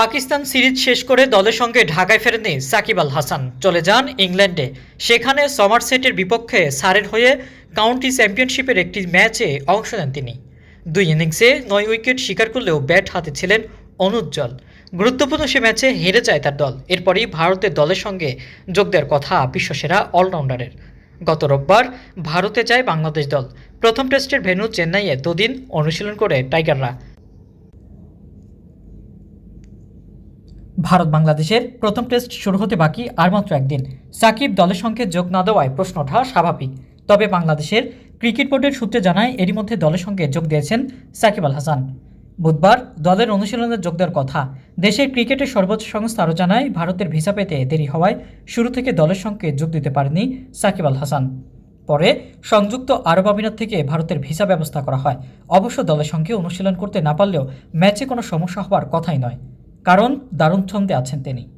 Pakistan series শেষ করে দলের সঙ্গে ঢাকায় ফেরেননি সাকিব আল হাসান। চলে যান ইংল্যান্ডে। সেখানে সমারসেটের বিপক্ষে সারের হয়ে কাউন্টি চ্যাম্পিয়নশিপের একটি ম্যাচে অংশ নেন তিনি। দুই ইনিংসে নয় উইকেট শিকার করলেও ব্যাট হাতে ছিলেন অনুজ্জ্বল গুরুত্বপূর্ণ সে ম্যাচে হেরে যায় তার দল। এরপরই ভারতের দলের সঙ্গে যোগ দেওয়ার কথা বিশ্বসেরা অলরাউন্ডারের। গত রোববার ভারতে যায় বাংলাদেশ দল। প্রথম টেস্টের ভেন্যু চেন্নাইয়ে দুদিন অনুশীলন করে টাইগাররা। ভারত বাংলাদেশের প্রথম টেস্ট শুরু হতে বাকি আর মাত্র একদিন। সাকিব দলের সঙ্গে যোগ না দেওয়ায় প্রশ্ন ওঠা স্বাভাবিক। তবে বাংলাদেশের ক্রিকেট বোর্ডের সূত্রে জানায়, এরই মধ্যে দলের সঙ্গে যোগ দিয়েছেন সাকিব আল হাসান। বুধবার দলের অনুশীলনে যোগ দেওয়ার কথা। দেশের ক্রিকেটের সর্বোচ্চ সংস্থা আরও জানায়, ভারতের ভিসা পেতে দেরি হওয়ায় শুরু থেকে দলের সঙ্গে যোগ দিতে পারেনি সাকিব আল হাসান। পরে সংযুক্ত আরব আমিরাত থেকে ভারতের ভিসা ব্যবস্থা করা হয়। অবশ্য দলের সঙ্গে অনুশীলন করতে না পারলেও ম্যাচে কোনো সমস্যা হওয়ার কথাই নয়। কারণ দারুণ ছন্দে আছেন তিনি।